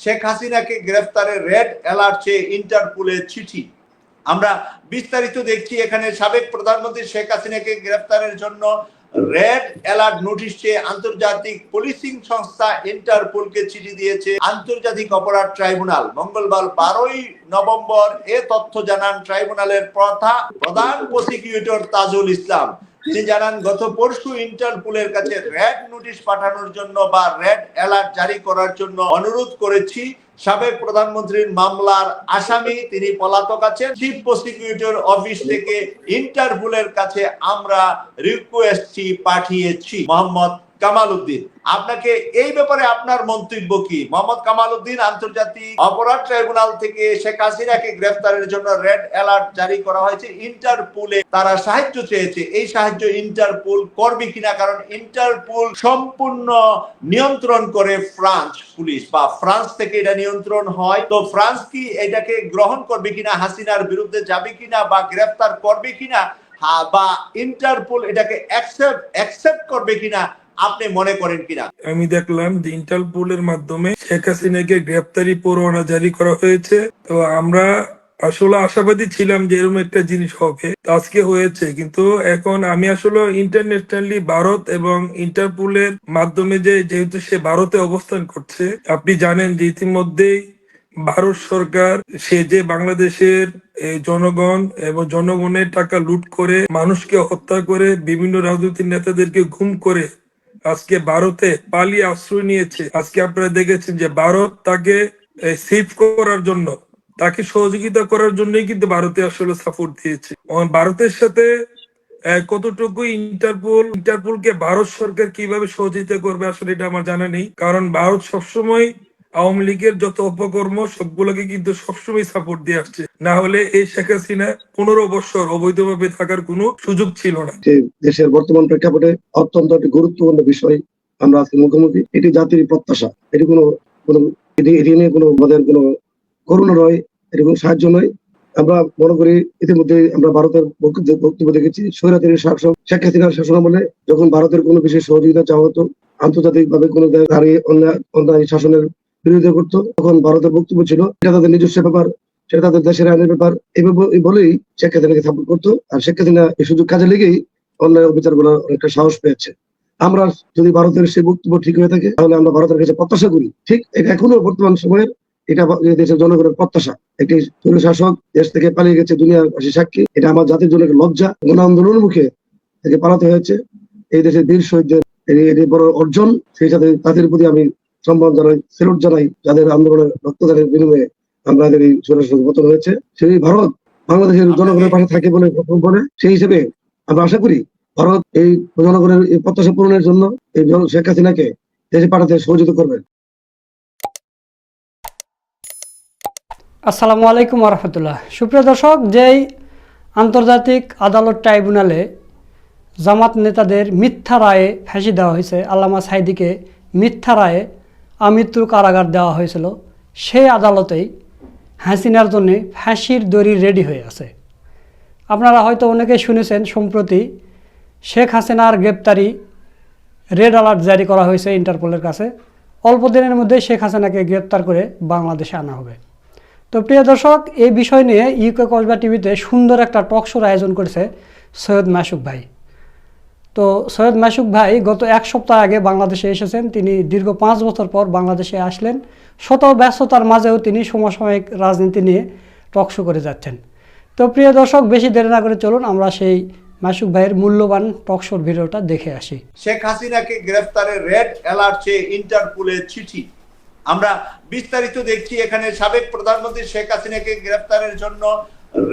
শেখ হাসিনাকে গ্রেফতারে red alert চেয়ে ইন্টারপোলের চিঠি। আমরা বিস্তারিত দেখছি, এখানে সাবেক প্রধানমন্ত্রী শেখ হাসিনাকে গ্রেফতারের জন্য রেড অ্যালার্ট নোটিশ চেয়ে আন্তর্জাতিক পুলিশিং সংস্থা ইন্টারপোলকে চিঠি দিয়েছে আন্তর্জাতিক অপরাধ ট্রাইব্যুনাল। মঙ্গলবার বারোই নভেম্বর এ তথ্য জানান ট্রাইব্যুনালের প্রধান প্রসিকিউটর তাজুল ইসলাম। তিনি জানান, গত পরশু ইন্টারপোলের কাছে রেড নোটিশ পাঠানোর জন্য বা রেড অ্যালার্ট জারি করার জন্য অনুরোধ করেছি। সাবেক প্রধানমন্ত্রীর মামলার আসামি, তিনি পলাতক আছেন। চিফ প্রসিকিউটর অফিস থেকে ইন্টারপোলের কাছে আমরা রিকোয়েস্টটি পাঠিয়েছি। মোহাম্মদ কামাল উদ্দিন আপনাকে এই ব্যাপারে আপনার মন্তব্য কি? মোহাম্মদ কামাল উদ্দিন আন্তর্জাতিক অপরাধ ট্রাইব্যুনাল থেকে শেখ হাসিনাকে গ্রেফতারের জন্য রেড অ্যালার্ট জারি করা হয়েছে। ইন্টারপোলে তারা সাহায্য চেয়েছে। এই সাহায্য ইন্টারপোল করবে কিনা? কারণ ইন্টারপোল সম্পূর্ণ নিয়ন্ত্রণ করে ফ্রান্স পুলিশ বা ফ্রান্স থেকে এটা নিয়ন্ত্রণ হয়। তো ফ্রান্স কি এটাকে গ্রহণ করবে কিনা? হাসিনার বিরুদ্ধে যাবে কিনা বা গ্রেফতার করবে কিনা? বা ইন্টারপোল এটাকে অ্যাকসেপ্ট অ্যাকসেপ্ট করবে কিনা? আপনি মনে করেন কিনা? আমি দেখলাম যে ইন্টারপোলের মাধ্যমে শেখ হাসিনাকে গ্রেপ্তারি পরোয়ানা জারি করা হয়েছে। তো আমরা আসলে আশাবাদী ছিলাম যে এরকম একটা জিনিস হবে। আজকে হয়েছে। কিন্তু এখন আমি আসলে ইন্টারন্যাশনালি ভারত এবং ইন্টারপোলের মাধ্যমে যে যেহেতু সে ভারতে অবস্থান করছে, আপনি জানেন যে ইতিমধ্যেই ভারত সরকার সে যে বাংলাদেশের জনগণ এবং জনগণের টাকা লুট করে মানুষকে হত্যা করে বিভিন্ন রাজনৈতিক নেতাদেরকে গুম করে আজকে ভারতে পালিয়ে আশ্রয় নিয়েছে। আজকে আপনারা দেখেছেন যে ভারত তাকে সেভ করার জন্য, তাকে সহযোগিতা করার জন্যই কিন্তু ভারতে আসলে সাপোর্ট দিয়েছে। ভারতের সাথে কতটুকু ইন্টারপোল ইন্টারপোলকে ভারত সরকার কীভাবে সহযোগিতা করবে আসলে এটা আমার জানা নেই। কারণ ভারত সবসময় আওয়ামী লীগের যত অপকর্ম, সবগুলোকে কিন্তু সবসময় সাপোর্ট দিয়ে আসছে। না হলে এই শেখ হাসিনা পনেরো বছর অবৈধভাবে থাকার কোনো সুযোগ ছিল না। দেশের বর্তমান প্রেক্ষাপটে অত্যন্ত একটি গুরুত্বপূর্ণ বিষয় আমরা আজকে মুখোমুখি, এটি জাতির প্রত্যাশা। এটি কোনো কোনো, এটি এটি নিয়ে কোনো আমাদের কোনো করুণা নয়, এটি কোনো সাহায্য নয়। আমরা মনে করি ইতিমধ্যে আমরা ভারতের বক্তব্য দেখেছি, স্বৈরাচারী শাসক, শেখ হাসিনার শাসন আমলে যখন ভারতের কোনো বিষয়ে সহযোগিতা চাওয়া হতো আন্তর্জাতিক ভাবে কোনো দাঁড়িয়ে অন্যায় অন্যায় শাসনের বিরোধিতা করতো, তখন ভারতের বক্তব্য ছিল, এটা তাদের নিজস্ব ব্যাপার, সেটা তাদের দেশের আইনের ব্যাপার। এই বলেই শেখ হাসিনাকে সাপোর্ট করতো, আর শেখ হাসিনা এই সুযোগ কাজে লেগেই অন্যায় অবিচারগুলো অনেকটা সাহস পেয়েছে। আমরা যদি ভারতের সেই বক্তব্য ঠিক হয়ে থাকে, তাহলে আমরা ভারতের কাছে প্রত্যাশা করি। ঠিক এটা এখনও বর্তমান সময়ের, এটা দেশের জনগণের প্রত্যাশা। একটি তরুণ শাসক দেশ থেকে পালিয়ে গেছে দুনিয়ার দুনিয়াবাসী সাক্ষী, এটা আমার জাতির জন্য লজ্জা, গণ আন্দোলনের মুখে থেকে পালাতে হয়েছে। এই দেশের বীর শহীদদের এটি বড় অর্জন, সেই সাথে তাদের প্রতি আমি সম্মান জানাই সেলুট জানাই যাদের আন্দোলনের রক্তদানের বিনিময়ে আমাদের এই সরাসরি পতন হয়েছে। সেই ভারত বাংলাদেশের জনগণের পাশে থাকে বলে বলে সেই হিসেবে আমরা আশা করি ভারত এই জনগণের এই প্রত্যাশা পূরণের জন্য এই শেখ হাসিনাকে দেশে পাঠাতে সহযোগিতা করবে। আসসালামু আলাইকুম রহমতুল্লাহ সুপ্রিয় দর্শক, যেই আন্তর্জাতিক আদালত ট্রাইব্যুনালে জামাত নেতাদের মিথ্যা রায়ে ফাঁসি দেওয়া হয়েছে, আল্লামা সাইদিকে মিথ্যা রায়ে আমৃত্যুর কারাগার দেওয়া হয়েছিল। সেই আদালতেই হাসিনার জন্য ফাঁসির দড়ি রেডি হয়ে আছে। আপনারা হয়তো অনেকে শুনেছেন, সম্প্রতি শেখ হাসিনার গ্রেপ্তারি রেড অ্যালার্ট জারি করা হয়েছে ইন্টারপোলের কাছে। অল্প দিনের মধ্যে শেখ হাসিনাকে গ্রেপ্তার করে বাংলাদেশে আনা হবে। তো প্রিয় দর্শক, এই বিষয় নিয়ে ইউকে কসবা টিভিতে সুন্দর একটা টক শোর আয়োজন করেছে সৈয়দ মাসুক ভাই। তো সৈয়দ মাসুক ভাই গত এক সপ্তাহ আগে বাংলাদেশে এসেছেন। তিনি দীর্ঘ পাঁচ বছর পর বাংলাদেশে আসলেন। শত ব্যস্ততার মাঝেও তিনি সমসাময়িক রাজনীতি নিয়ে টক শো করে যাচ্ছেন। তো প্রিয় দর্শক, বেশি দেরি না করে চলুন, আমরা সেই মাসুক ভাইয়ের মূল্যবান টকশোর ভিডিওটা দেখে আসি। শেখ হাসিনাকে গ্রেফতারে রেড অ্যালার্ট চেয়ে ইন্টারপোলের চিঠি। আমরা বিস্তারিত দেখছি এখানে সাবেক প্রধানমন্ত্রী শেখ হাসিনাকে গ্রেফতারের জন্য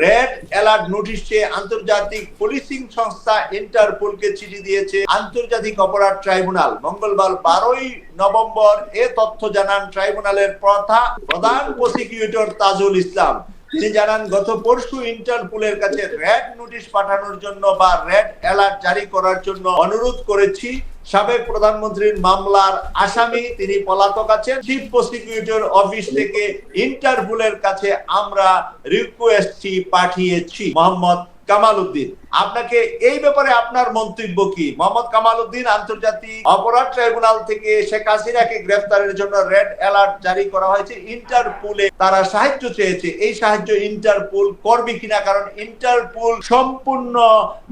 রেড অ্যালার্ট নোটিশ চেয়ে আন্তর্জাতিক পুলিশিং সংস্থা ইন্টারপোলকে চিঠি দিয়েছে আন্তর্জাতিক অপরাধ ট্রাইব্যুনাল। মঙ্গলবার বারোই নভেম্বর এ তথ্য জানান ট্রাইব্যুনালের প্রথা প্রধান প্রসিকিউটর তাজুল ইসলাম। তিনি জানান, গত পরশু ইন্টারপোলের কাছে রেড নোটিশ পাঠানোর জন্য বা রেড অ্যালার্ট জারি করার জন্য অনুরোধ করেছি। সাবেক প্রধানমন্ত্রীর মামলার আসামি, তিনি পলাতক আছেন। চিফ প্রসিকিউটর অফিস থেকে ইন্টারপোলের কাছে আমরা রিকোয়েস্টটি পাঠিয়েছি। মোহাম্মদ কামাল উদ্দিন আপনাকে এই ব্যাপারে আপনার মন্তব্য কি? মোহাম্মদ কামাল উদ্দিন আন্তর্জাতিক অপরাধ ট্রাইব্যুনাল থেকে শেখ হাসিনাকে গ্রেফতারের জন্য রেড অ্যালার্ট জারি করা হয়েছে। ইন্টারপোলে তারা সাহায্য চেয়েছে। এই সাহায্য ইন্টারপোল করবে কিনা? কারণ ইন্টারপোল সম্পূর্ণ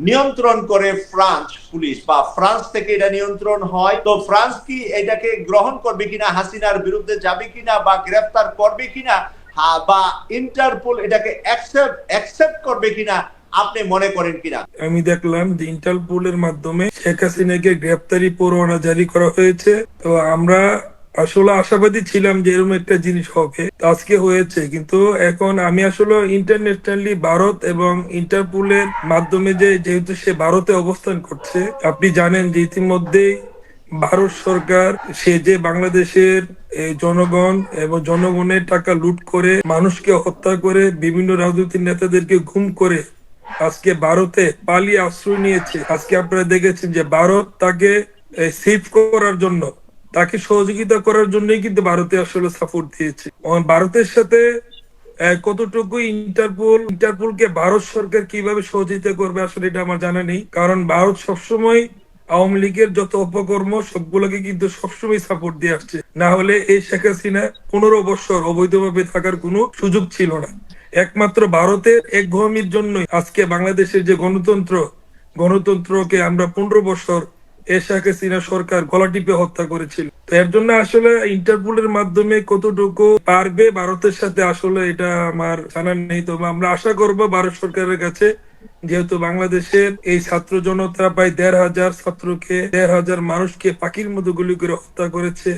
নিয়ন্ত্রণ করে ফ্রান্স পুলিশ বা ফ্রান্স থেকে এটা নিয়ন্ত্রণ হয়। তো ফ্রান্স কি এটাকে গ্রহণ করবে কিনা, হাসিনার বিরুদ্ধে যাবে কিনা বা গ্রেফতার করবে কিনা? বা ইন্টারপোল এটাকে অ্যাকসেপ্ট অ্যাকসেপ্ট করবে কিনা? আপনি মনে করেন কিনা? আমি দেখলাম যে ইন্টারপোলের মাধ্যমে শেখ হাসিনাকে গ্রেপ্তারি পরোয়ানা জারি করা হয়েছে। তো আমরা আসলে আশাবাদী ছিলাম যে এরকম একটা জিনিস হবে। আজকে হয়েছে। কিন্তু এখন আমি আসলে ইন্টারন্যাশনালি ভারত এবং ইন্টারপোলের মাধ্যমে যে যেহেতু সে ভারতে অবস্থান করছে, আপনি জানেন যে ইতিমধ্যেই ভারত সরকার সে যে বাংলাদেশের জনগণ এবং জনগণের টাকা লুট করে মানুষকে হত্যা করে বিভিন্ন রাজনৈতিক নেতাদেরকে গুম করে আজকে ভারতে পালিয়ে আশ্রয় নিয়েছে। আজকে আপনারা দেখেছেন যে ভারত তাকে সেভ করার জন্য, তাকে সহযোগিতা করার জন্যই কিন্তু ভারতে আসলে সাপোর্ট দিয়েছে। ভারতের সাথে কতটুকু ইন্টারপোল ইন্টারপোলকে ভারত সরকার কীভাবে সহযোগিতা করবে আসলে এটা আমার জানা নেই। কারণ ভারত সবসময় আওয়ামী লীগের যত অপকর্ম, সবগুলোকে কিন্তু সবসময় সাপোর্ট দিয়ে আসছে। না হলে এই শেখ হাসিনা পনেরো বছর অবৈধভাবে থাকার কোনো সুযোগ ছিল না। একমাত্র ভারতের এক ঘমির জন্যই আজকে বাংলাদেশের যে গণতন্ত্র, গণতন্ত্রকে আমরা পনেরো বছর এ শেখ সরকার গলা টিপে হত্যা করেছিল। তো এর জন্য আসলে ইন্টারপোলের মাধ্যমে কতটুকু পারবে ভারতের সাথে আসলে এটা আমার জানা নেই। তবে আমরা আশা করব ভারত সরকারের কাছে যেহেতু বাংলাদেশের এই ছাত্র জনতা প্রায় দেড় হাজার ছাত্রকে, দেড় হাজার মানুষকে পাখির মতো গুলি করে হত্যা করেছে।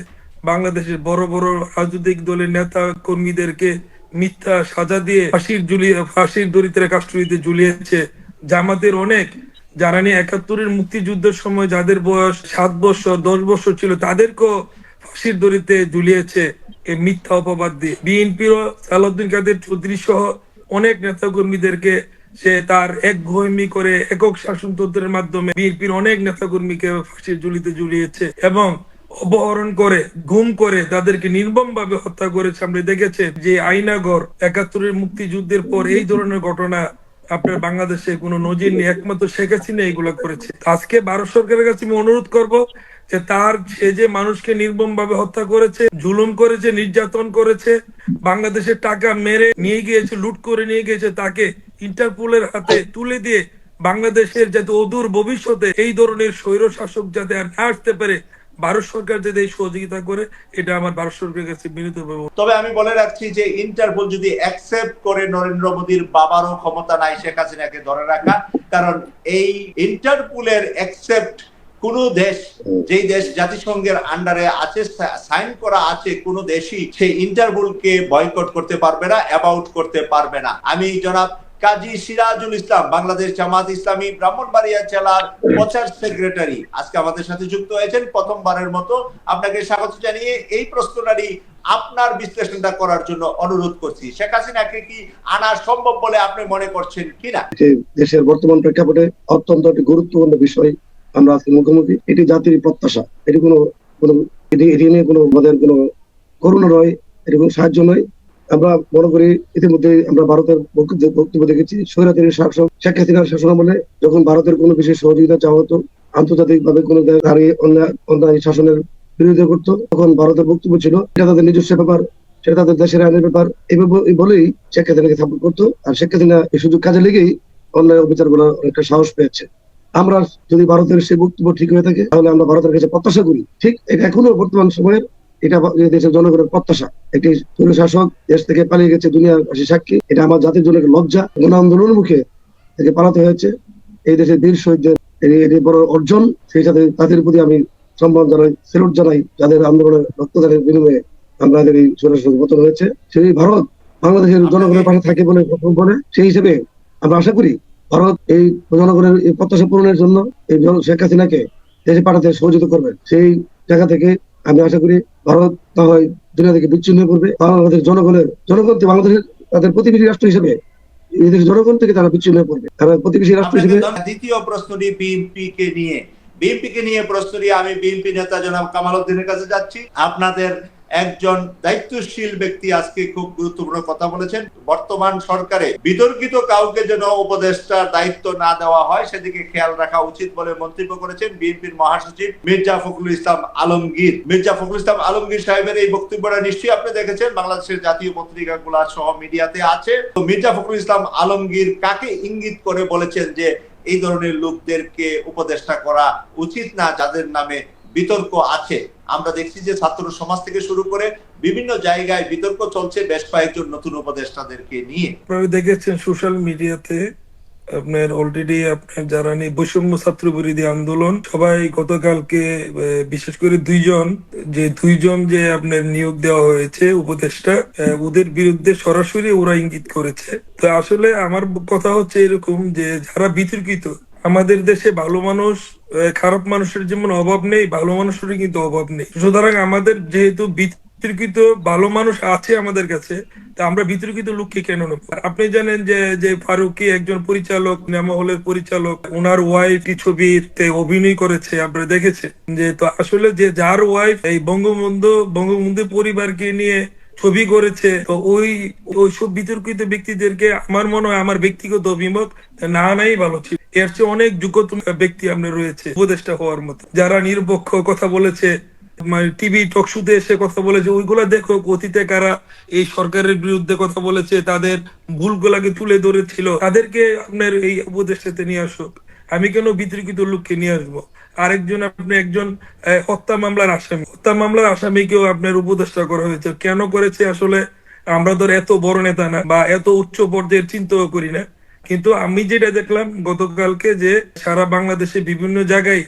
বাংলাদেশের বড় বড় রাজনৈতিক দলের নেতা কর্মীদেরকে মিথ্যা সাজা দিয়ে ফাঁসির ঝুলিয়ে ফাঁসির দরিদ্রের কাস্টডিতে ঝুলিয়েছে জামাতের অনেক। যারা নিয়ে একাত্তরের মুক্তিযুদ্ধের সময় যাদের বয়স সাত বছর, দশ বছর ছিল, তাদেরকেও ফাঁসির দড়িতে ঝুলিয়েছে এই মিথ্যা অপবাদ দিয়ে। বিএনপিরও সালাউদ্দিন কাদের চৌধুরী সহ অনেক নেতা কর্মীদেরকে সে তার এক ঘমি করে একক শাসনতন্ত্রের মাধ্যমে বিএনপির অনেক নেতা কর্মীকে ফাঁসির ঝুলিতে ঝুলিয়েছে এবং অপহরণ করে, গুম করে, তাদেরকে নির্মম ভাবে হত্যা করেছে। আমরা দেখেছে যে আইনাগর একাত্তরের মুক্তিযুদ্ধের পর এই ধরনের ঘটনা আপনার বাংলাদেশে কোনো নজির নেই। একমাত্র শেখ হাসিনা এগুলো করেছে। আজকে ভারত সরকারের কাছে আমি অনুরোধ করব যে তার, সে যে মানুষকে নির্মম ভাবে হত্যা করেছে, জুলুম করেছে, নির্যাতন করেছে বাংলাদেশের টাকা মেরে নিয়ে গিয়েছে, লুট করে নিয়ে গিয়েছে, তাকে ইন্টারপোলের হাতে তুলে দিয়ে বাংলাদেশের যাতে অদূর ভবিষ্যতে এই ধরনের স্বৈর শাসক যাতে আর না আসতে পারে ভারত সরকার যাতে এই সহযোগিতা করে, এটা আমার ভারত সরকারের কাছে বিনীত তবে আমি বলে রাখছি যে ইন্টারপোল যদি অ্যাকসেপ্ট করে নরেন্দ্র মোদীর বাবারও ক্ষমতা নাই, শেখ হাসিনাকে ধরে রাখা, কারণ এই ইন্টারপোলের অ্যাকসেপ্ট কোন দেশ, যেই দেশ জাতিসংঘের আন্ডারে আছে সাইন করা আছে, কোন দেশই সেই ইন্টারপোলকে বয়কট করতে পারবে না অ্যাবাউট করতে পারবে না। আমি জনাব কাজী সিরাজুল ইসলাম, বাংলাদেশ জামাত ইসলামী, ব্রাহ্মণবাড়িয়া জেলার প্রচার সেক্রেটারি। আজকে আমাদের সাথে যুক্ত হয়েছেন প্রথমবারের মতো। আপনাকে স্বাগত জানিয়ে এই প্রশ্নটারই আপনার বিশ্লেষণটা করার জন্য অনুরোধ করছি। শেখ হাসিনাকে কি আনা সম্ভব বলে আপনি মনে করছেন কিনা? দেশের বর্তমান প্রেক্ষাপটে অত্যন্ত একটি গুরুত্বপূর্ণ বিষয় আমরা আজকে মুখোমুখি, এটি জাতির প্রত্যাশা। এটি কোনো কোনো, এটি নিয়ে কোনো আমাদের কোনো করুণা নয়, এটি কোনো সাহায্য নয়। আমরা মনে করি ইতিমধ্যে আমরা ভারতের বক্তব্য দেখেছি, স্বৈরাচারী শাসক শেখ হাসিনার শাসন আমলে যখন ভারতের কোনো বিশেষ সহযোগিতা চাওয়া হতো আন্তর্জাতিক ভাবে কোনো অন্যায় অন্যায় শাসনের বিরোধিতা করতো, তখন ভারতের বক্তব্য ছিল, এটা তাদের নিজস্ব ব্যাপার, সেটা তাদের দেশের আইনের ব্যাপার এই বলেই শেখ হাসিনাকে সাপোর্ট করতো, আর শেখ হাসিনা এই সুযোগ কাজে লেগেই অন্যায় অবিচারগুলো অনেকটা সাহস পেয়েছে। আমরা যদি ভারতের সেই বক্তব্য ঠিক হয়ে থাকে, তাহলে আমরা ভারতের কাছে প্রত্যাশা করি, ঠিক এটা এখনও বর্তমান সময়ের এটা দেশের জনগণের প্রত্যাশা। একটি শাসক দেশ থেকে পালিয়ে গেছে দুনিয়াবাসী সাক্ষী। এটা আমার জাতির জন্য লজ্জা। গণ আন্দোলনের মুখে থেকে পালাতে হয়েছে। এই দেশের বীর শহীদদের এটি বড় অর্জন। সেই সাথে তাদের প্রতি আমি সম্মান জানাই, সেলুট জানাই। যাদের আন্দোলনের রক্তদানের বিনিময়ে আমাদের এই সৈরাশাসক পতন হয়েছে। সেই ভারত বাংলাদেশের জনগণের পাশে থাকে বলে বলে। সেই হিসেবে আমরা আশা করি ভারত এই জনগণের এই প্রত্যাশা পূরণের জন্য এই শেখ হাসিনাকে দেশে পাঠাতে সহযোগিতা করবে। সেই জায়গা থেকে আমি আশা করি ভারত না হয় দুনিয়া থেকে বিচ্ছিন্ন করবে বাংলাদেশের জনগণের জনগণ বাংলাদেশের তাদের প্রতিবেশী রাষ্ট্র হিসেবে এদেশের জনগণ থেকে তারা বিচ্ছিন্ন করবে তারা প্রতিবেশী রাষ্ট্র হিসেবে। দ্বিতীয় প্রশ্নটি বিএনপি কে নিয়ে। বিএনপি কে নিয়ে প্রশ্নটি আমি বিএনপি নেতা জনাব কামাল উদ্দিনের কাছে যাচ্ছি। আপনাদের একজন দায়িত্বশীল ব্যক্তি আজকে খুব গুরুত্বপূর্ণ কথা বলেছেন। বর্তমান সরকারে বিতর্কিত কাউকে যেন উপদেষ্টার দায়িত্ব না দেওয়া হয়, সেদিকে খেয়াল রাখা উচিত বলে মন্তব্য করেছেন বিএনপির মহাসচিব মির্জা ফখরুল ইসলাম আলমগীর। মির্জা ফখরুল ইসলাম আলমগীর সাহেবের এই বক্তব্যটা নিশ্চয়ই আপনি দেখেছেন, বাংলাদেশের জাতীয় পত্রিকাগুলা সহ মিডিয়াতে আছে। তো মির্জা ফখরুল ইসলাম আলমগীর কাকে ইঙ্গিত করে বলেছেন যে এই ধরনের লোকদেরকে উপদেষ্টা করা উচিত না, যাদের নামে বিতর্ক আছে। আমরা দেখছি যে ছাত্র সমাজ থেকে শুরু করে বিভিন্ন জায়গায় বিতর্ক চলছে বেশ কয়েকজন নতুন উপদেষ্টাদেরকে নিয়ে। আপনারা দেখেছেন সোশ্যাল মিডিয়াতে আপনার অলরেডি আপনার যারা নিয়ে বৈষম্য ছাত্র বিরোধী আন্দোলন, সবাই গতকালকে বিশেষ করে দুইজন, যে দুইজন যে আপনার নিয়োগ দেওয়া হয়েছে উপদেষ্টা ওদের বিরুদ্ধে সরাসরি ওরা ইঙ্গিত করেছে। তো আসলে আমার কথা হচ্ছে এরকম যে যারা বিতর্কিত, আমাদের দেশে ভালো মানুষ খারাপ মানুষের যেমন অভাব নেই, ভালো মানুষের কিন্তু অভাব নেই। সুতরাং আমাদের যেহেতু বিতর্কিত ভালো মানুষ আছে আমাদের কাছে, তা আমরা বিতর্কিত লোককে কেন আপনি জানেন যে যে ফারুকি একজন পরিচালক সিনেমা হলের পরিচালক ওনার ওয়াইফ ছবিতে অভিনয় করেছে, আপনারা দেখেছেন? যে তো আসলে যে যার ওয়াইফ এই বঙ্গবন্ধু বঙ্গবন্ধু পরিবারকে নিয়ে ছবি করেছে। তো ওই ওইসব বিতর্কিত ব্যক্তিদেরকে আমার মনে হয় আমার ব্যক্তিগত অভিমত, না নাই ভালো ছিল। এর চেয়ে অনেক যোগ্যতম ব্যক্তি আপনার রয়েছে উপদেষ্টা হওয়ার মতো। যারা নিরপেক্ষ কথা বলেছে টিভি টক শুতে এসে কথা বলেছে, ওইগুলা দেখো, অতীতে কারা এই সরকারের বিরুদ্ধে কথা বলেছে, তাদের ভুলগুলাকে তুলে ধরেছিল। তাদেরকে আপনার এই উপদেষ্টাতে নিয়ে আসুক আমি কেন বিতর্কিত লোককে নিয়ে আসব? আরেকজন আপনি একজন হত্যা মামলার আসামি। হত্যা মামলার আসামিকেও আপনার উপদেষ্টা করা হয়েছে। কেন করেছে আসলে আমরা ধর এত বড় নেতা না বা এত উচ্চ পর্যায়ের চিন্তাও করি না। কিন্তু আমি যেটা দেখলাম, গতকালকে যে সারা বাংলাদেশে বিভিন্ন জায়গায়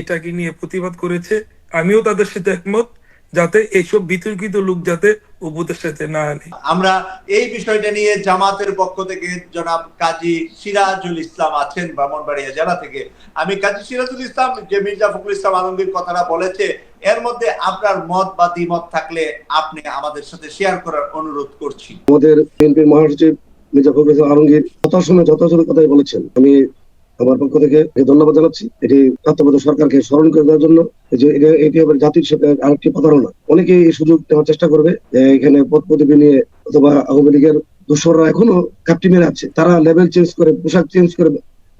এটাকে নিয়ে প্রতিবাদ করেছে, আমিও তাদের সাথে একমত। যাতে এইসব বিতর্কিত লোক যাতে উপদেষ্টাতে না আনে। আমরা এই বিষয়টা নিয়ে জামাতের পক্ষ থেকে জনাব কাজী সিরাজুল ইসলাম আছেন ব্রাহ্মণবাড়িয়া জেলা থেকে। আমি কাজী সিরাজুল ইসলাম যে মির্জা ফখরুল ইসলাম আলমগীর কথাটা বলেছে এর মধ্যে আপনার মত বা দ্বিমত থাকলে আপনি আমাদের সাথে শেয়ার করার অনুরোধ করছি। আমাদের বিএনপির মহাসচিব মির্জা ফখরুল ইসলাম আলমগীর যথাসময় যথাযথ কথাই বলেছেন। আমি আমার পক্ষ থেকে ধন্যবাদ জানাচ্ছি। এটি তত্ত্বাবধায়ক সরকারকে স্মরণ করে দেওয়ার জন্য। যে এটি হবে জাতির সাথে আরেকটি প্রতারণা। অনেকে এই সুযোগ নেওয়ার চেষ্টা করবে এখানে পদ পদবি নিয়ে অথবা আওয়ামী লীগের দোসররা এখনও কাপটি মেরে আছে। তারা লেভেল চেঞ্জ করে, পোশাক চেঞ্জ করে,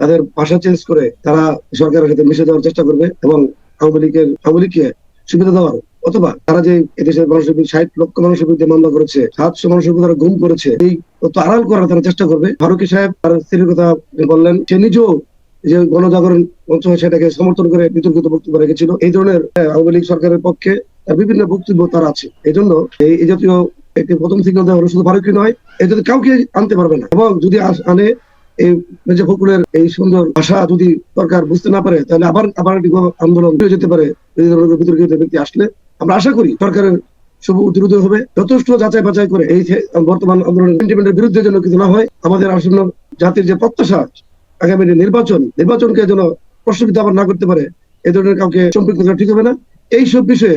তাদের ভাষা চেঞ্জ করে তারা সরকারের সাথে মিশে যাওয়ার চেষ্টা করবে এবং আওয়ামী লীগের আওয়ামী লীগকে সুবিধা দেওয়ার। অথবা তারা যে এদেশের মানুষের বিরুদ্ধে ষাট লক্ষ মানুষের বিরুদ্ধে মামলা করেছে, সাতশো মানুষের বিরুদ্ধে তারা গুম করেছে, এই তথ্য আড়াল করার তারা চেষ্টা করবে। ফারুকি সাহেব তার স্ত্রীর কথা বললেন, সে নিজেও যে গণজাগরণ মঞ্চ সেটাকে সমর্থন করে বিতর্কিত বক্তব্য রেখেছিল। এই ধরনের আওয়ামী লীগ সরকারের পক্ষে বিভিন্ন বক্তব্য তার আছে। এই জন্য এই জাতীয় একটি প্রথম সিগন্যাল দেওয়া হলো, শুধু ফারুকি নয় এই যদি কাউকে আনতে পারবে না, এবং যদি আনে, এই মির্জা ফখরুলের এই সুন্দর ভাষা যদি সরকার বুঝতে না পারে, তাহলে আবার আবার একটি আন্দোলন হয়ে যেতে পারে। এই ধরনের বিতর্কিত ব্যক্তি আসলে আমরা আশা করি সরকারের শুভ দ্রুত হবে। যথেষ্ট যাচাই বাছাই করে এই বর্তমান আন্দোলনের সেন্টিমেন্টের বিরুদ্ধে যেন কিছু না হয়, আমাদের আসন্ন জাতির যে প্রত্যাশা আগামী নির্বাচন, নির্বাচনকে যেন প্রশ্নবিদ্ধ আবার না করতে পারে, এ ধরনের কাউকে সম্পৃক্ত করা ঠিক হবে না। এইসব বিষয়ে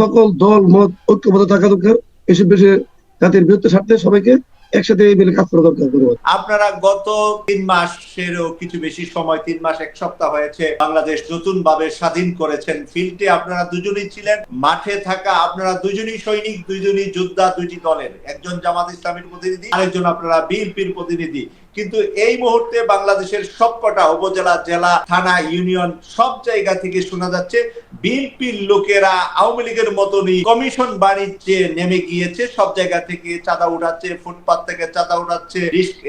সকল দল, মত, ঐক্যবদ্ধ থাকা দরকার। এইসব বিষয়ে জাতির বিরুদ্ধে স্বার্থে সবাইকে একসাথে মিলে কাজ করা দরকার আপনারা গত তিন মাসেরও কিছু বেশি সময়, তিন মাস, এক সপ্তাহ হয়েছে, বাংলাদেশ নতুন ভাবে স্বাধীন করেছেন ফিল্ডে। আপনারা দুজনই ছিলেন, মাঠে থাকা আপনারা দুজনই সৈনিক দুইজনই যোদ্ধা, দুইটি দলের। একজন জামাত ইসলামের প্রতিনিধি, আরেকজন আপনারা বিএনপির প্রতিনিধি। কিন্তু এই মুহূর্তে বাংলাদেশের সবকটা উপজেলা, জেলা, থানা, ইউনিয়ন সব জায়গা থেকে শোনা যাচ্ছে বিএনপির লোকেরা আওয়ামী লীগের মতনই কমিশন বাণিজ্যে নেমে গিয়েছে। সব জায়গা থেকে চাঁদা উঠাচ্ছে, ফুটপাত থেকে চাঁদা উঠাচ্ছে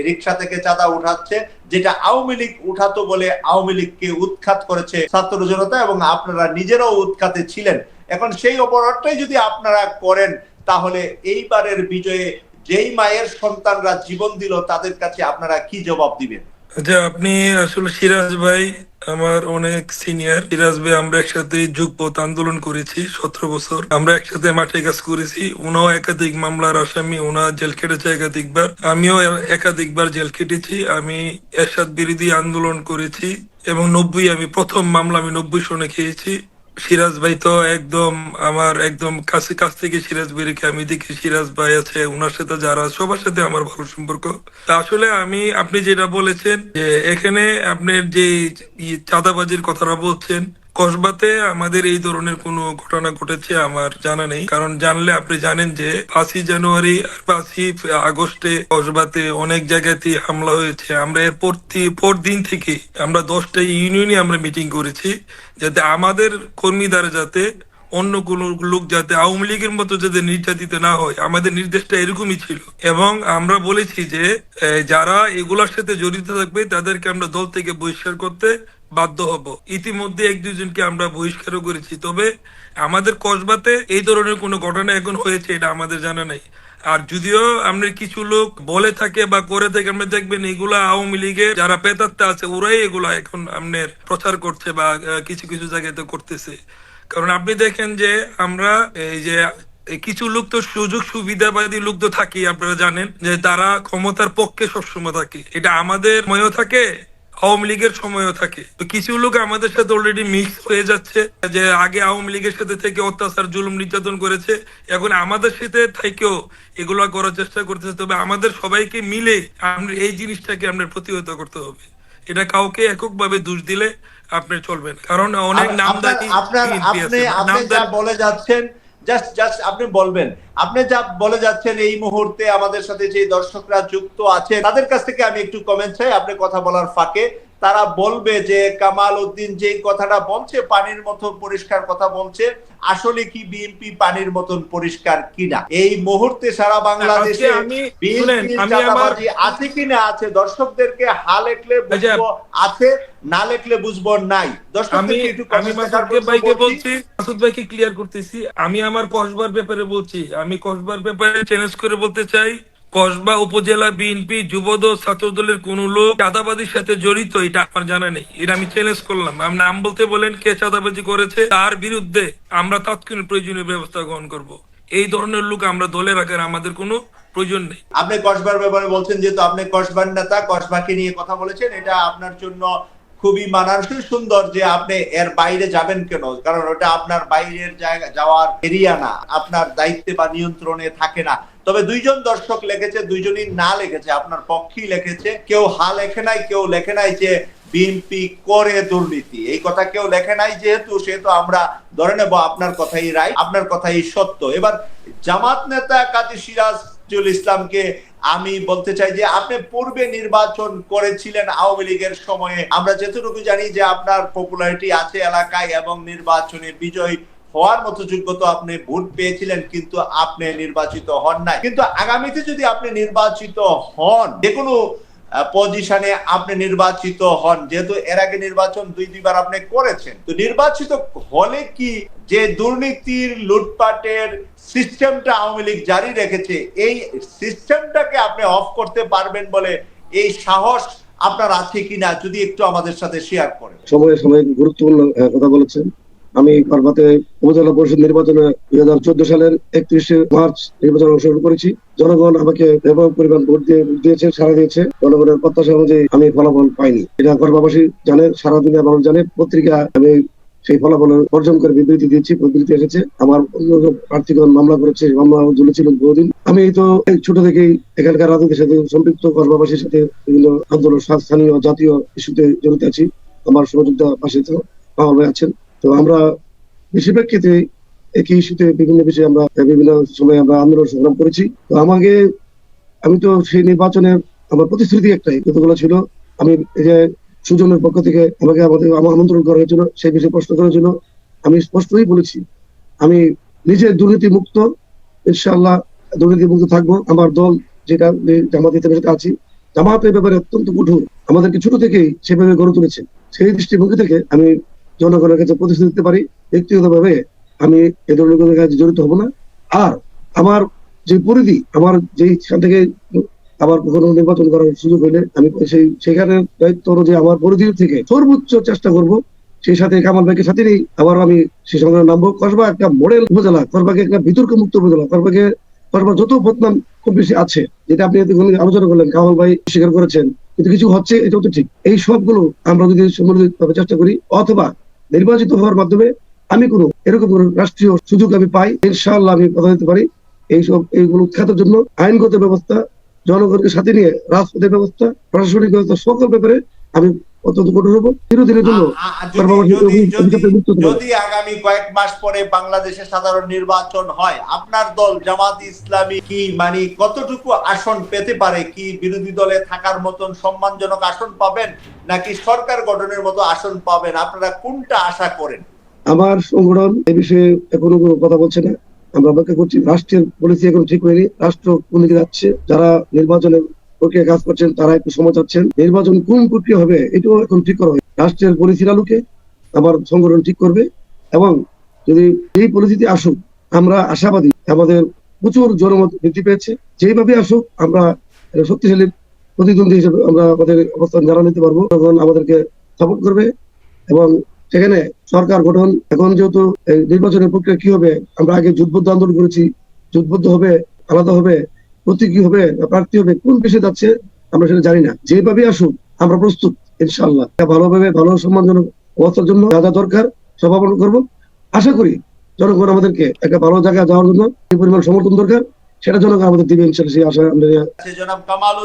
রিক্সা থেকে চাঁদা উঠাচ্ছে, যেটা আওয়ামী লীগ উঠাতো বলে আওয়ামী লীগকে উৎখাত করেছে ছাত্র জনতা এবং আপনারা নিজেরাও উৎখাতে ছিলেন। এখন সেই অপরাধটাই যদি আপনারা করেন, তাহলে এইবারের বিজয়ে যেই মায়ের সন্তানরা জীবন দিল, তাদের কাছে আপনারা কি জবাব দিবেন? আচ্ছা আপনি আসলে সিরাজ ভাই, আমার অনেক সিনিয়র, সিরাজ ভাই, আমরা একসাথে যুগপথ আন্দোলন করেছি সতেরো বছর। আমরা একসাথে মাঠে কাজ করেছি, উনাও একাধিক মামলার আসামি ওনা জেল খেটেছে একাধিকবার। আমিও একাধিকবার জেল খেটেছি, আমি এরশাদ বিরোধী আন্দোলন করেছি এবং নব্বই, আমি প্রথম মামলা আমি নব্বই সনে খেয়েছি। সিরাজ ভাই তো একদম আমার একদম কাছে, কাছ থেকে সিরাজ ভাইকে আমি দেখি সিরাজ ভাই আছে ওনার সাথে যারা সবার সাথে আমার ভালো সম্পর্ক। আসলে আমি, আপনি যেটা বলেছেন যে এখানে আপনার যে চাঁদাবাজির কথাটা বলছেন কসবাতে আমাদের এই ধরনের কোনো ঘটনা ঘটেছে আমার জানা নেই। কারণ জানলে আপনি জানেন যে পাঁচই জানুয়ারি আর পাঁচই আগস্টে কসবাতে অনেক জায়গাতে হামলা হয়েছে। আমরা এর পর দিন থেকে আমরা দশটা ইউনিয়নে আমরা মিটিং করেছি যাতে আমাদের কর্মী দ্বারা যাতে অন্য কোন লোক যাতে আওয়ামী লীগের মতো যাতে নির্যাতিত না হয়। আমাদের নির্দেশটা এরকমই ছিল। এবং আমরা বলেছি যে যারা এগুলোর সাথে জড়িত থাকবে, তাদেরকে আমরা দল থেকে বহিষ্কার করতে বাধ্য হব। ইতিমধ্যে এক দুজনকে আমরা বহিষ্কারও করেছি। তবে আমাদের কসবাতে এই ধরনের কোনো ঘটনা এখন হয়েছে এটা আমাদের জানা নেই। আর যদিও আমরা কিছু লোক বলে থাকে বা করে থাকে, আমরা দেখবেন এগুলা আওয়ামী লীগের যারা পেতাত্তা আছে, ওরাই এগুলা এখন আপনার প্রচার করছে বা কিছু কিছু জায়গাতে করতেছে। কারণ আপনি দেখেন যে আমরা এই যে কিছু লোক তো সুযোগ সুবিধাবাদী লোক তো থাকি, আপনারা জানেন। যে তারা ক্ষমতার পক্ষে সবসময় থাকে। এটা আমাদের সময়ও থাকে আওয়ামী লীগের সময়ও থাকে। তো কিছু লোক আমাদের সাথে অলরেডি মিক্স হয়ে যাচ্ছে যে আগে আওয়ামী লীগের সাথে থেকে অত্যাচার জুলুম নির্যাতন করেছে এখন আমাদের সাথে থেকেও এগুলো করার চেষ্টা করতেছে। তবে আমাদের সবাইকে মিলে আমরা এই জিনিসটাকে আমরা প্রতিহত করতে হবে। এটা কাউকে এককভাবে দোষ দিলে আপনি চলবেন কারণ অনেক নামদারি আপনি আপনি যা বলে যাচ্ছেন জাস্ট জাস্ট আপনি বলবেন। আপনি যা বলে যাচ্ছেন এই মুহূর্তে আমাদের সাথে যে দর্শকরা যুক্ত আছে তাদের কাছ থেকে আমি একটু কমেন্ট চাই। আপনি কথা বলার ফাঁকে তারা বলবে যে কামাল উদ্দিন যে কথাটা বলছে পানির মতো পরিষ্কার কথা বলছে আসলে কি বিএনপি পানির মতন পরিষ্কার কিনা? এই মুহূর্তে সারা বাংলাদেশে আছে কিনা আছে? দর্শকদেরকে হা লেখলে। বুঝব আছে না লেখলে বুঝব নাই। ভাইকে ক্লিয়ার করতেছি। আমি আমার কসবার ব্যাপারে বলছি। আমি কসবার ব্যাপারে চ্যালেঞ্জ করে বলতে চাই কসবা উপজেলা বিএনপি, যুবদল ছাত্র দলের কোন লোক চাঁদাবাজির সাথে জড়িত, এটা আমার জানা নেই। এটা আমি চ্যালেঞ্জ করলাম। আমি নাম বলতে বলেন কে চাঁদাবাজি করেছে, তার বিরুদ্ধে আমরা তাৎক্ষণিক প্রয়োজনীয় ব্যবস্থা গ্রহণ করব। এই ধরনের লোক আমরা দলে রাখার আমাদের কোনো প্রয়োজন নেই। আপনি কসবার ব্যাপারে বলছেন, যেহেতু আপনি কসবার নেতা, কসবাকে নিয়ে কথা বলেছেন, এটা আপনার জন্য খুবই মানানসই সুন্দর যে আপনি এর বাইরে যাবেন কেন? কারণ ওটা আপনার বাইরের জায়গা যাওয়ার এরিয়া না। আপনার দায়িত্বে বা নিয়ন্ত্রণে থাকে না। তবে দুইজন দর্শক লিখেছে, দুইজনই না লেখেছে, আপনার পক্ষেই লেখেছে। কেউ হা লেখে নাই, কেউ লেখে নাই যে বিএনপি করে দুর্নীতি। এই কথা কেউ লেখে নাই যেহেতু, সেহেতু আমরা ধরে নেব আপনার কথাই রাই আপনার কথাই সত্য। এবার জামাত নেতা কাজী সিরাজুল ইসলামকে আমি বলতে চাই যে, আপনি পূর্বে নির্বাচন করেছিলেন আওয়ামী লীগের সময়ে। আমরা যেটুকু জানি যে, আপনার পপুলারিটি আছে এলাকায় এবং নির্বাচনে বিজয় হওয়ার মতো যোগ্যতা আপনি ভোট পেয়েছিলেন, কিন্তু আপনি নির্বাচিত হন নাই। কিন্তু আগামীতে যদি আপনি নির্বাচিত হন, যে কোনো পজিশনে আপনি নির্বাচিত হন, যেহেতু এর আগে নির্বাচন দুই, দুইবার আপনি করেছেন, তো নির্বাচিত হলে কি যে দুর্নীতির লুটপাটের সিস্টেমটা আওয়ামী লীগ জারি রেখেছে, এই সিস্টেমটাকে আপনি অফ করতে পারবেন বলে এই সাহস আপনার আছে কিনা, যদি একটু আমাদের সাথে শেয়ার করেন সময়ে সময়ে গুরুত্বপূর্ণ কথা বলেছেন। আমি পার্বতে উপজেলা পরিষদ নির্বাচনে দুই হাজার চোদ্দ সালের একত্রিশে মার্চ নির্বাচনে অংশগ্রহণ করেছি। জনগণ আমাকে ব্যাপক পরিমাণ ভোট দিয়ে, দিয়েছে সারা দিয়েছে। জনগণের প্রত্যাশা অনুযায়ী আমি ফলাফল পাইনি। এটা করবাবাসী জানে সারা দুনিয়া মানুষ জানে, পত্রিকা আমি সেই ফলাফল অর্জন করে বিবৃতি দিয়েছি, বিবৃতি এসেছে। আমার প্রার্থীগণ মামলা করেছে, মামলা ঝুলেছিল বহুদিন। আমি তো ছোট থেকেই এখানকার রাজনীতির সাথে সম্পৃক্ত করবাবাসীর সাথে বিভিন্ন আন্দোলন, স্থানীয় জাতীয় ইস্যুতে জড়িত আছি। আমার সহযোগিতা পাশে তো আছেন। তো আমরা বেশিরভাগ ক্ষেত্রে একই ইস্যুতে বিভিন্ন বিষয়ে আমরা, বিভিন্ন সময় আমরা আন্দোলন সংগ্রাম করেছি। তো আমাকে, আমি তো সেই নির্বাচনে আমার প্রতিশ্রুতি একটাই কতগুলো ছিল, আমি এই যে সুজনের পক্ষ থেকে আমাকে আমাদের আমার আমন্ত্রণ করা হয়েছিল সেই বিষয়ে প্রশ্ন করার জন্য আমি স্পষ্টই বলেছি, আমি নিজে দুর্নীতি মুক্ত ইনশাআল্লাহ দুর্নীতি মুক্ত থাকব। আমার দল যেটা, জামাত ইসলামের সাথে আছি, জামাতের ব্যাপারে অত্যন্ত কঠোর। আমাদেরকে ছোট থেকেই সেভাবে গড়ে তুলেছে। সেই দৃষ্টিভঙ্গি থেকে আমি জনগণের কাছে প্রতিশ্রুতি দিতে পারি, ব্যক্তিগতভাবে আমি এ ধরনের কাজে জড়িত হব না। আর আমার যে পরিধি, আমার যেই সেখান থেকে আবার কখনো নির্বাচন করার সুযোগ হলে আমি সেই, সেখানে দায়িত্ব অনুযায়ী আমার পরিধি থেকে সর্বোচ্চ চেষ্টা করব। সেই সাথে কামাল ভাইকে সাথে নিয়ে আবার আমি সেই সঙ্গে নামবো। কসবা একটা মডেল উপজেলা, কসবাকে একটা বিতর্ক মুক্ত উপজেলা, কসবাকে, কসবা যত বদনাম খুব বেশি আছে, যেটা আপনি এতক্ষণ আলোচনা করলেন, কামাল ভাই স্বীকার করেছেন, কিন্তু কিছু হচ্ছে, এটাও তো ঠিক। এই সবগুলো আমরা যদি সম্মিলিত চেষ্টা করি, অথবা নির্বাচিত হওয়ার মাধ্যমে আমি কোনো এরকম কোনো রাষ্ট্রীয় সুযোগ আমি পাই। ইনশাআল্লাহ আমি কথা দিতে পারি। এইসব, এইগুলো উৎখাতের জন্য আইনগত ব্যবস্থা, জনগণকে সাথে নিয়ে রাজপথের ব্যবস্থা, প্রশাসনিক ব্যবস্থা, সকল ব্যাপারে আমি অত্যন্ত কঠোর হব। জন্য আ- যদি আগামী কয়েক মাস পরে বাংলাদেশে সাধারণ নির্বাচন হয় আপনার দল জামাত ইসলামী কি মানে কতটুকু আসন পেতে পারে? কি বিরোধী দলে থাকার মতন সম্মানজনক আসন পাবেন? নাকি সরকার গঠনের মতো আসন পাবেন? আপনারা কোনটা আশা করেন? আমার সংগঠন এ বিষয়ে এখনও কোনো কথা বলছে না। আমরা অপেক্ষা করছি। রাষ্ট্রের পলিসি এখন ঠিক হয়নি। রাষ্ট্র কোন দিকে যাচ্ছে যারা নির্বাচনের প্রক্রিয়া কাজ করছেন তারা একটু সময় চাচ্ছেন। নির্বাচন কোন প্রক্রিয়া হবে, এটাও এখন ঠিক করা হয় রাষ্ট্রের পলিসির আলোকে আমার সংগঠন ঠিক করবে এবং যদি এই পলিসিতে আসুক, আমরা আশাবাদী আমাদের প্রচুর জনমত বৃদ্ধি পেয়েছে। যেভাবে আসুক, আমরা শক্তিশালী প্রতিদ্বন্দ্বী হিসেবে আমরা আমাদের অবস্থান জানা নিতে পারব। তখন আমাদেরকে সাপোর্ট করবে এবং সেখানে সরকার গঠন। এখন যেহেতু নির্বাচনের প্রক্রিয়া কি হবে, আমরা আগে যুদ্ধবদ্ধ আন্দোলন করেছি যুদ্ধবদ্ধ হবে, আলাদা হবে। প্রতীকী হবে প্রার্থী হবে? কোন পেশে যাচ্ছে আমরা সেটা জানি না। যেভাবে আসুক, আমরা প্রস্তুত, ইনশাআল্লাহ। ভালোভাবে, ভালো সম্মানজনক অবস্থার জন্য যা যা দরকার আমরা করব। আশা করি জনগণ আমাদেরকে একটা ভালো জায়গায় যাওয়ার জন্য যে পরিমাণ সমর্থন দরকার, সেটা জনগণ আমাদের দিবে, ইনশাআল্লাহ, সেই আশা জনাব কামাল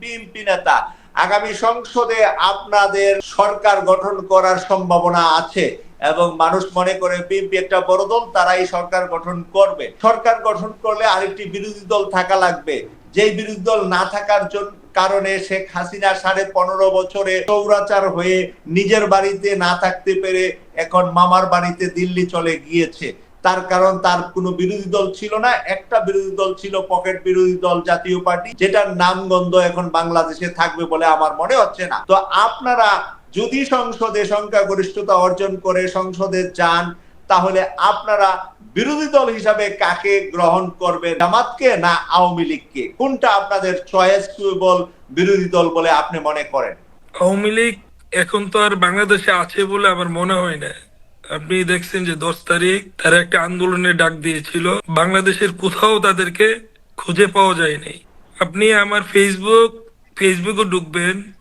বিএনপি নেতা। আগামী সংসদে আপনাদের সরকার গঠন করার সম্ভাবনা আছে। এবং মানুষ মনে করে বিএনপি একটা বড় দল, তারাই সরকার গঠন করবে। সরকার গঠন করলে আরেকটি বিরোধী দল থাকা লাগবে। যেই বিরোধী দল না থাকার জন্য কারণে শেখ হাসিনা সাড়ে পনেরো বছরে চৌরাচার হয়ে নিজের বাড়িতে না থাকতে পেরে এখন মামার বাড়িতে দিল্লি চলে গিয়েছে। তার কারণ তার কোনো বিরোধী দল ছিল না। একটা বিরোধী দল ছিল পকেট বিরোধী দল জাতীয় পার্টি, যেটার নামগন্ধ এখন বাংলাদেশে থাকবে বলে আমার মনে হচ্ছে না। তো আপনারা যদি সংসদে সংখ্যাগরিষ্ঠতা অর্জন করে সংসদে যান, তাহলে আপনারা বিরোধী দল হিসাবে কাকে গ্রহণ করবে জামাতকে না আওয়ামী লীগকে? কোনটা আপনাদের চয়েস বল বিরোধী দল বলে আপনি মনে করেন? আওয়ামী লীগ এখন তো আর বাংলাদেশে আছে বলে আমার মনে হয় না। আপনি দেখছেন যে দশ তারিখ তারা একটা আন্দোলনের ডাক দিয়েছিল। বাংলাদেশের কোথাও তাদেরকে খুঁজে পাওয়া যায়নি। আপনি আমার ফেসবুক ফেসবুকে ঢুকবেন।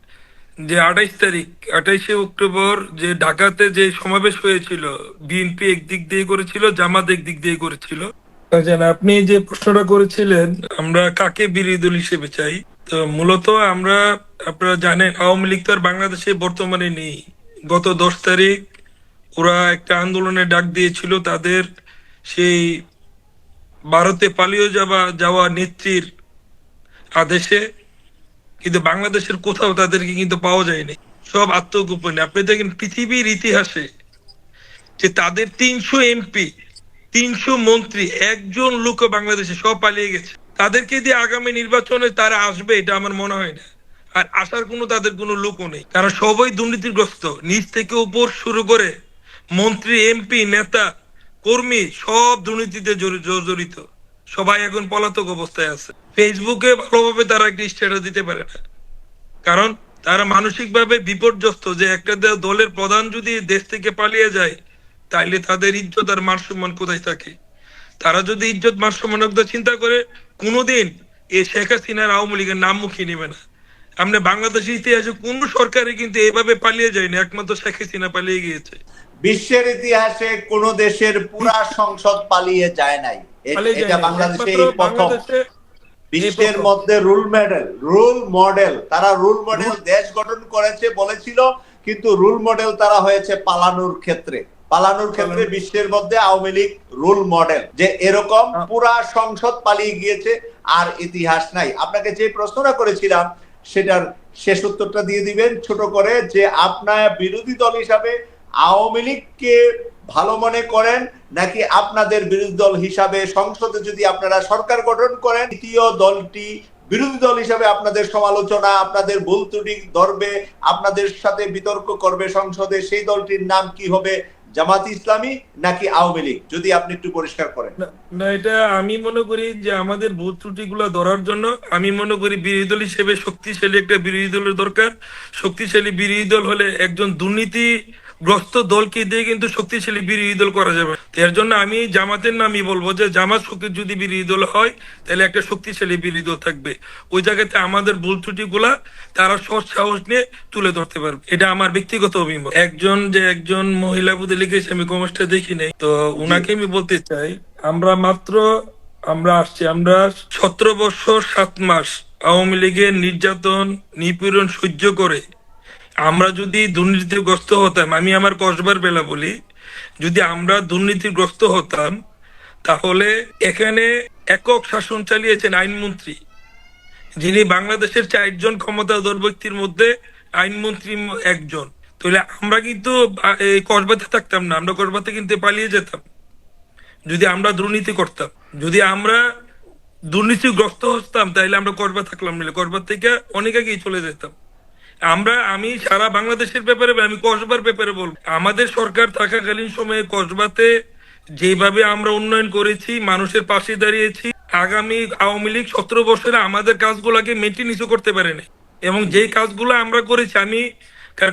যে আঠাইশ তারিখ, আঠাইশে অক্টোবর যে ঢাকাতে যে সমাবেশ হয়েছিল, বিএনপি একদিক দিয়ে করেছিল, জামাত একদিক দিয়ে করেছিল। আপনি যে প্রশ্নটা করেছিলেন, আমরা কাকে বিরোধী দল হিসেবে চাই? তো মূলত আমরা, আপনারা জানেন, আওয়ামী লীগ তো আর বাংলাদেশে বর্তমানে নেই। গত দশ তারিখ ওরা একটা আন্দোলনে ডাক দিয়েছিল তাদের সেই ভারতে পালিয়ে যাওয়া যাওয়া নেত্রীর আদেশে। কিন্তু বাংলাদেশের কোথাও তাদেরকে কিন্তু পাওয়া যায়নি। সব আত্মগোপনে। আপনি দেখেন পৃথিবীর ইতিহাসে যে তাদের তিনশো এমপি, তিনশো মন্ত্রী, একজন লোক বাংলাদেশে সব পালিয়ে গেছে। তাদেরকে দিয়ে আগামী নির্বাচনে তারা আসবে, এটা আমার মনে হয় না। আর আসার কোনো, তাদের কোনো লোকও নেই। কারণ সবাই দুর্নীতিগ্রস্ত। নিচ থেকে উপর শুরু করে মন্ত্রী, এমপি, নেতা, কর্মী, সব দুর্নীতিতে জড়ি- জড়িত। সবাই এখন পলাতক অবস্থায় আছে। ফেসবুকে ভালোভাবে তারা একটা স্ট্যাটাস দিতে পারে না। কারণ তারা মানসিকভাবে বিপর্যস্ত যে একটা দলের প্রধান যদি দেশ থেকে পালিয়ে যায়, তাইলে তাদের ইজ্জত আর মান সম্মান কোথায় থাকে? তারা যদি ইজ্জত মান সম্মান চিন্তা করে, কোনোদিন এই শেখ হাসিনার আওয়ামী লীগের নাম মুখিয়ে নেবে না। আমরা বাংলাদেশের ইতিহাসে কোন সরকারে কিন্তু এভাবে পালিয়ে যায়নি, একমাত্র শেখ হাসিনা পালিয়ে গিয়েছে। বিশ্বের ইতিহাসে কোন দেশের পুরা সংসদ পালিয়ে যায় নাই। এটা। বাংলাদেশে প্রথম। বিশ্বের। মধ্যে রুল মডেল রুল মডেল। তারা রুল মডেল দেশ গঠন করেছে বলেছিল কিন্তু রুল মডেল তারা হয়েছে পালানোর ক্ষেত্রে। পালানোর ক্ষেত্রে বিশ্বের মধ্যে আওয়ামী লীগ রুল মডেল যে এরকম পুরা সংসদ পালিয়ে গিয়েছে আর ইতিহাস নাই। আপনাকে যে প্রশ্নটা করেছিলাম সেটার শেষ উত্তরটা দিয়ে দিবেন ছোট করে যে আপনার বিরোধী দল হিসাবে আওয়ামী লীগকে ভালো মনে করেন নাকি আপনাদের বিরোধী দল হিসাবে সংসদে যদি আপনারা সরকার গঠন করেন, দ্বিতীয় দলটি বিরোধী দল হিসাবে আপনাদের সমালোচনা, আপনাদের ভুল ত্রুটি ধরবে, আপনাদের সাথে বিতর্ক করবে সংসদে, সেই দলটির নাম কি হবে, জামাত ইসলামী নাকি আওয়ামী লীগ? যদি আপনি একটু পরিষ্কার করেন। না- এটা আমি মনে করি যে আমাদের ভুল ত্রুটিগুলো ধরার জন্য আমি মনে করি বিরোধী দল হিসেবে শক্তিশালী একটা বিরোধী দলের দরকার। শক্তিশালী বিরোধী দল হলে একজন দুর্নীতি গ্রস্ত দলকে দিয়ে কিন্তু শক্তিশালী বিরোধী দল করা যাবে। এর জন্য আমি জামাতের নামই বলব যে, জামাত শক্তি যদি বিরোধী দল হয়, তাহলে একটা শক্তিশালী বিরোধী দল থাকবে। ওই জায়গাতে আমাদের ভুল ত্রুটিগুলা তারা সৎ সাহস নিয়ে তুলে ধরতে পারবে। এটা আমার ব্যক্তিগত অভিমত। একজন যে একজন মহিলা বুধে লিখেছে, আমি কমেন্টটা দেখি নাই। তো উনাকে আমি বলতে চাই, আমরা মাত্র, আমরা আসছি, আমরা সতেরো বছর সাত মাস আওয়ামী লীগের নির্যাতন, নিপীড়ন সহ্য করে আমরা যদি দুর্নীতিগ্রস্ত হতাম, আমি আমার কসবার বেলা বলি, যদি আমরা দুর্নীতিগ্রস্ত হতাম, তাহলে এখানে একক শাসন চালিয়েছেন আইনমন্ত্রী, যিনি বাংলাদেশের চারজন ক্ষমতাধর ব্যক্তির মধ্যে আইনমন্ত্রী একজন। তাহলে আমরা কিন্তু কসবাতে থাকতাম না, আমরা কসবাতে কিন্তু পালিয়ে যেতাম, যদি আমরা দুর্নীতি করতাম। যদি আমরা দুর্নীতিগ্রস্ত হতাম, তাহলে আমরা কসবা থাকলাম না কসবার থেকে অনেক আগেই চলে যেতাম। আমরা, আমি সারা বাংলাদেশের ব্যাপারে, আমি কসবার ব্যাপারে বলব। আমাদের সরকার থাকাকালীন সময়ে কসবাতে যেভাবে আমরা উন্নয়ন করেছি, মানুষের পাশে দাঁড়িয়েছি, আগামী আওয়ামী লীগ সতেরো বছরে আমাদের কাজগুলোকে মেনটেন্সও করতে পারেনি এবং যেই কাজগুলো আমরা করেছি, আমি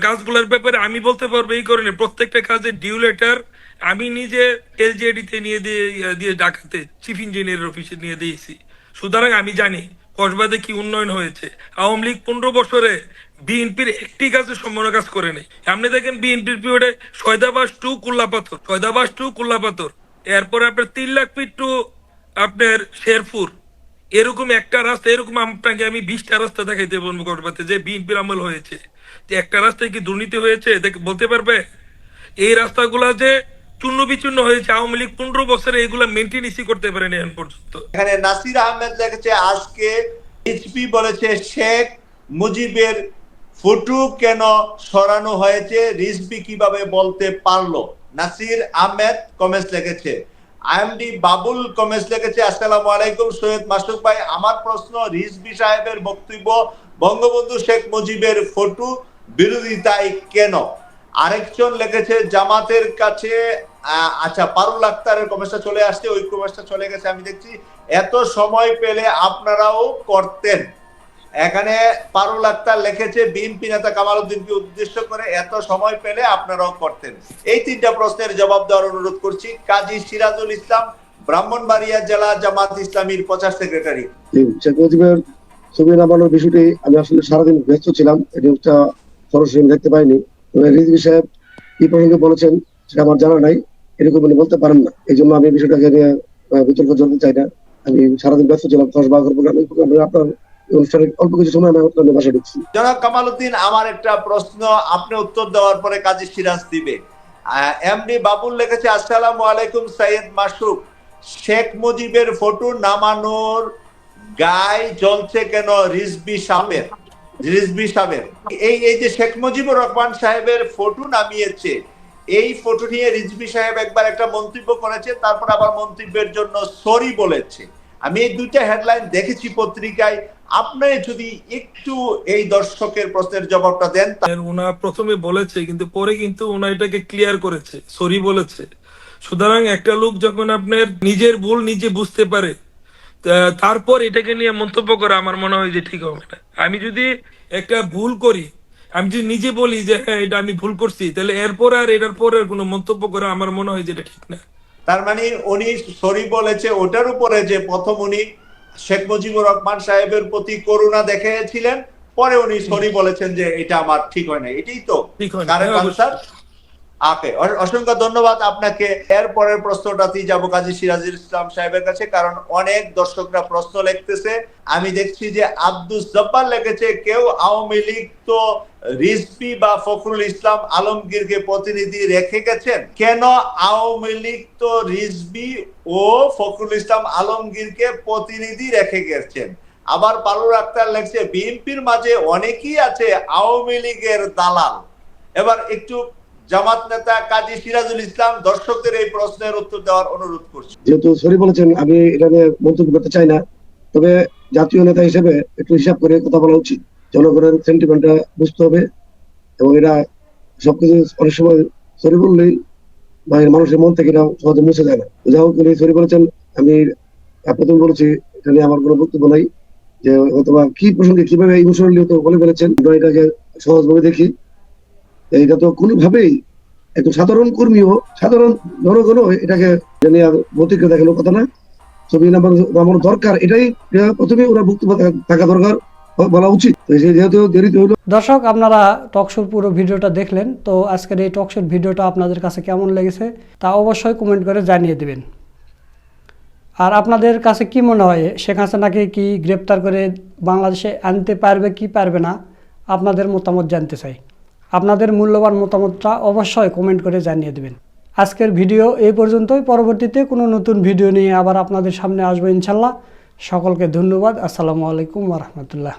কাজগুলোর ব্যাপারে আমি বলতে পারব এই কারণে, প্রত্যেকটা কাজের ডিউ লেটার আমি নিজে এলজেডিতে নিয়ে দিয়ে দিয়ে ডাকাতে চিফ ইঞ্জিনিয়ারের অফিসে নিয়ে দিয়েছি। সুতরাং আমি জানি কসবাতে কি উন্নয়ন হয়েছে। আওয়ামী লীগ পনেরো বছরে বিএনপির একটি কাজে সম্পূর্ণ কাজ করে নেই। আপনি দেখেন বিএনপির পিরিয়ডে সয়দাবাস টু কুল্লাপাথর সয়দাবাস টু কুল্লাপাথর এরপরে আপনার তিন লাখ ফিট টু আপনার শেরপুর। এরকম একটা রাস্তা, এরকম আপনাকে আমি বিশটা রাস্তা দেখাইতে বলব কসবাতে যে বিএনপির আমল হয়েছে। একটা রাস্তায় কি দুর্নীতি হয়েছে, দেখ বলতে পারবে? এই রাস্তাগুলা যে চূর্ণ বিচূর্ণ হয়েছে, আওয়ামী লীগ পনেরো বছরে এগুলা মেনটেন্সই করতে পারেনি এখন পর্যন্ত। এখানে নাসির আহমেদ লিখেছে, আজকে বলেছে শেখ মুজিবের ফটো কেন সরানো হয়েছে রিজবি কীভাবে বলতে পারল? নাসির আহমেদ কমেন্টস লিখেছে। আইএমডি বাবুল কমেন্টস লিখেছে, আসসালামু আলাইকুম সৈয়দ মাসুক ভাই। আমার প্রশ্ন রিজবি সাহেবের বক্তব্য, বঙ্গবন্ধু শেখ মুজিবের ফটো বিরোধিতায় কেন? আরেকজন লিখেছে, জামাতের কাছে আচ্ছা পারুল আক্তারের কমেন্টটা চলে আসছে, ওই কমেন্টটা চলে গেছে, আমি দেখছি। এত সময় পেলে আপনারাও করতেন। এখানে পারুল আক্তার লিখেছে, বিএনপি নেতা কামাল উদ্দেশ্য করে এত সময় পেলে আপনারাও করতেন। এই তিনটা প্রশ্নের জবাব দেওয়ার অনুরোধ করছি। কাজী সিরাজুল ইসলাম, ব্রাহ্মণবাড়িয়া জেলা জামাত ইসলামীর প্রচার সেক্রেটারি। ছবি নামানোর বিষয়টি আমি আসলে সারাদিন ব্যস্ত ছিলাম এই নিউজটা সরাসরি দেখতে পাইনি। তবে রিজভি সাহেব কি প্রসঙ্গে বলেছেন, সেটা আমার জানা নাই, এরকম উনি বলতে পারেন না। এই জন্য আমি বিষয়টাকে নিয়ে বিতর্ক জড়তে চাই না। আমি সারাদিন ব্যস্ত ছিলাম দশ বারো আপনার অল্প কিছু সময় আমি বাসায় ঢুকছি। জনাব কামাল উদ্দিন আমার একটা প্রশ্ন, আপনি উত্তর দেওয়ার পরে কাজী সিরাজ দিবে। এমডি বাবুল লিখেছে, আসসালামু আলাইকুম সাইয়েদ মাসুক। শেখ মুজিবের ফটো নামানোর জ্বলছে কেন রিজবি রিজবি এই এই যে শেখ মুজিবুর রহমান সাহেবের ফটো নামিয়েছে, এই ফটো নিয়ে রিজবি সাহেব একবার একটা মন্তব্য করেছে, তারপর আবার মন্তব্যের জন্য সরি বলেছে। আমি এই দুইটা হেডলাইন দেখেছি পত্রিকায় আপনি যদি একটু এই দর্শকের প্রশ্নের জবাবটা দেন উনা প্রথমে বলেছে কিন্তু পরে কিন্তু উনা এটাকে ক্লিয়ার করেছে সরি বলেছে। সুতরাং একটা লোক যখন আপনার নিজের ভুল নিজে বুঝতে পারে তারপর এটাকে নিয়ে মন্তব্য করা আমার মনে হয় যে ঠিক হবে না। আমি যদি একটা ভুল করি আমি যদি নিজে বলি যে হ্যাঁ এটা আমি ভুল করছি তাহলে এরপর আর এটার পরে আর কোনো মন্তব্য করা আমার মনে হয় যে এটা ঠিক না। তার মানে উনি সরি বলেছে ওটার উপরে যে প্রথম উনি শেখ মুজিবুর রহমান সাহেবের প্রতি করুণা দেখেছিলেন পরে উনি সরি বলেছেন যে এটা আমার ঠিক হয় না এটাই তো। কারেক্ট হ্যাঁ, আনসার। ওকে অসংখ্য ধন্যবাদ আপনাকে। এর পরের প্রশ্নটাতেই যাব কাজী সিরাজুল ইসলাম সাহেবের কাছে, কারণ অনেক দর্শকরা প্রশ্ন লিখতেছে। আমি দেখছি যে আব্দুস জব্বার লিখেছে, কেউ আওয়ামী লীগ তো রিজপি বা ফখরুল ইসলাম আলমগীরকে প্রতিনিধি রেখে গেছেন। কেন আওয়ামী লীগ তো রিজবি ও ফখরুল ইসলাম আলমগীরকে প্রতিনিধি রেখে গেছেন? আবার পালুর আক্তার লেখছে, বিএনপির মাঝে অনেকেই আছে আওয়ামী লীগের দালাল। এবার একটু জামাত নেতা কাজী সিরাজুল ইসলাম দর্শকদের এই প্রশ্নের উত্তর দেওয়ার অনুরোধ করছি। যেহেতু সরি বলেছেন, আমি এটা নিয়ে মন্তব্য করতে চাই না। তবে জাতীয় নেতা হিসেবে একটু হিসাব করে কথা বলা উচিত। জনগণের সেন্টিমেন্টটা বুঝতে হবে এবং এটা সবকিছু অনেক সময় সরি বললেই এর মানুষের মন থেকে এটা সহজে মুছে যায় না। যাই হোক সরি বলেছেন। আমি প্রথম বলেছি, এটা নিয়ে আমার কোনো বক্তব্য নাই যে অথবা কি প্রসঙ্গে কীভাবে ইমোশনালি তো বলে ফেলেছেন। এটাকে সহজভাবে দেখি। এটা তো কোনোভাবেই একটু সাধারণ কর্মীও সাধারণ জনগণও এটাকে প্রতিক্রিয়া দেখানোর কথা না। ছবি নামানো দরকার, এটাই প্রথমে ওরা বক্তব্য থাকা দরকার বলা উচিত। যেহেতু দেরিতে হলো। দর্শক, আপনারা টকশোর পুরো ভিডিওটা দেখলেন, তো আজকের এই টকশোর ভিডিওটা আপনাদের কাছে কেমন লেগেছে তা অবশ্যই কমেন্ট করে জানিয়ে দেবেন। আর আপনাদের কাছে কি মনে হয়, শেখ হাসিনাকে কি গ্রেপ্তার করে বাংলাদেশে আনতে পারবে, কি পারবে না, আপনাদের মতামত জানতে চাই। আপনাদের মূল্যবান মতামতটা অবশ্যই কমেন্ট করে জানিয়ে দেবেন। আজকের ভিডিও এই পর্যন্তই। পরবর্তীতে কোনো নতুন ভিডিও নিয়ে আবার আপনাদের সামনে আসব ইনশাল্লাহ। সকলকে ধন্যবাদ। আসসালামু আলাইকুম রহমতুল্লাহ।